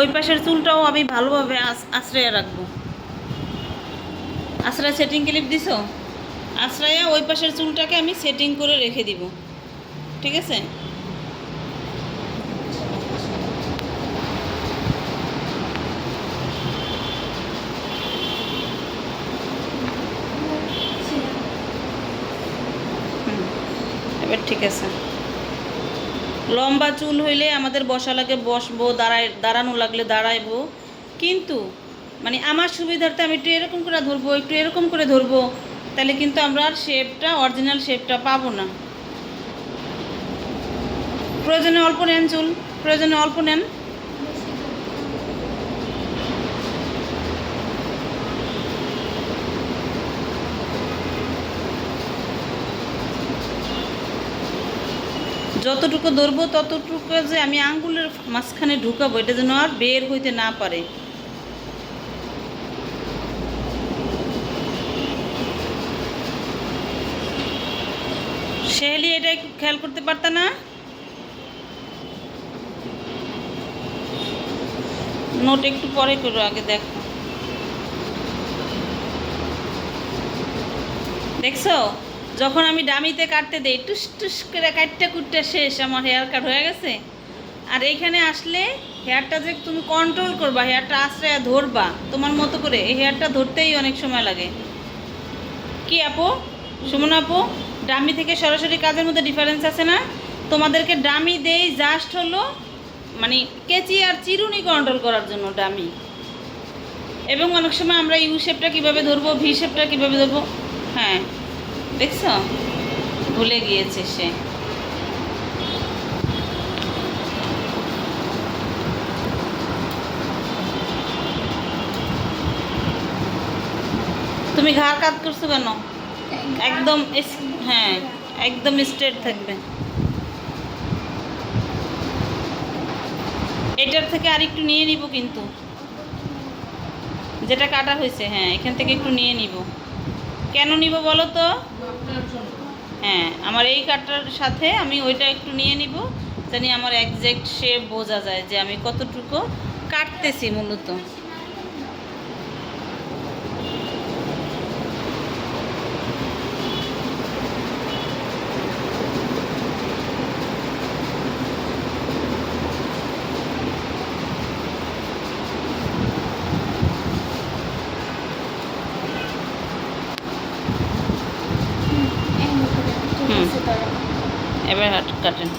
ওই পাশের চুলটাও আমি ভালোভাবে আশ্রয়ে রাখব। আশ্রয় সেটিং ক্লিপ দিছো? আশ্রয়া ওই পাশের চুলটাকে আমি সেটিং করে রেখে দিব। ঠিক আছে? এবার ঠিক আছে। লম্বা চুল হইলে আমাদের বসা লাগে বসবো, দাঁড়ায়, দাঁড়ানো লাগলে দাঁড়াইবো। কিন্তু মানে আমার সুবিধার্থে আমি একটু এরকম করে ধরবো, একটু এরকম করে ধরবো, তাহলে কিন্তু আমরা আর শেপটা অরিজিনাল শেপটা পাবো না। প্রয়োজনে অল্প নেন চুল, প্রয়োজনে অল্প নেন। যতটুকু ধরবো, ততটুকু যে আমি আঙ্গুলের মাঝখানে ঢুকাবো, এটা যেন আর বের হইতে না পারে। শেহলি, এটা একটু খেয়াল করতে পারত না? নোট একটু পরে করো, আগে দেখো। দেখছ? যখন আমি ডামিতে কাটতে দেই, টুস টুস করে কাটতে কুটতে শেষ, আমার হেয়ার কাট হয়ে গেছে। আর এইখানে আসলে হেয়ারটা যে তুমি কন্ট্রোল করবা হেয়ারটা আশ্রয় ধরবা, তোমার মতো করে, এই হেয়ারটা ধরতেই অনেক সময় লাগে। কি আপু? সুমন আপু, ডামি থেকে সরাসরি কাজের মধ্যে ডিফারেন্স আছে না? তোমাদেরকে ডামি দেই জাস্ট হলো মানে কেচি আর চিরুনি কন্ট্রোল করার জন্য ডামি। এবং অনেক সময় আমরা ইউ শেপটা কীভাবে ধরবো ভি শেপটা কীভাবে ধরবো হ্যাঁ। দেখছ? ভুলে গিয়েছে সে। তুমি ঘাড় কাত করছ কেন? একদম এস- হ্যাঁ একদম স্ট্রেট থাকবে। এটার থেকে আর একটু নিয়ে নিব কিন্তু। যেটা কাটা হয়েছে হ্যাঁ এখান থেকে একটু নিয়ে নিব। কেন নিব বলো তো? হ্যাঁ আমার এই কাটার সাথে আমি ওইটা একটু নিয়ে নিব, জানি আমার একজ্যাক্ট শেপ বোঝা যায় যে আমি কতটুকু কাটতেছি মূলত। এবার হাত কাটেন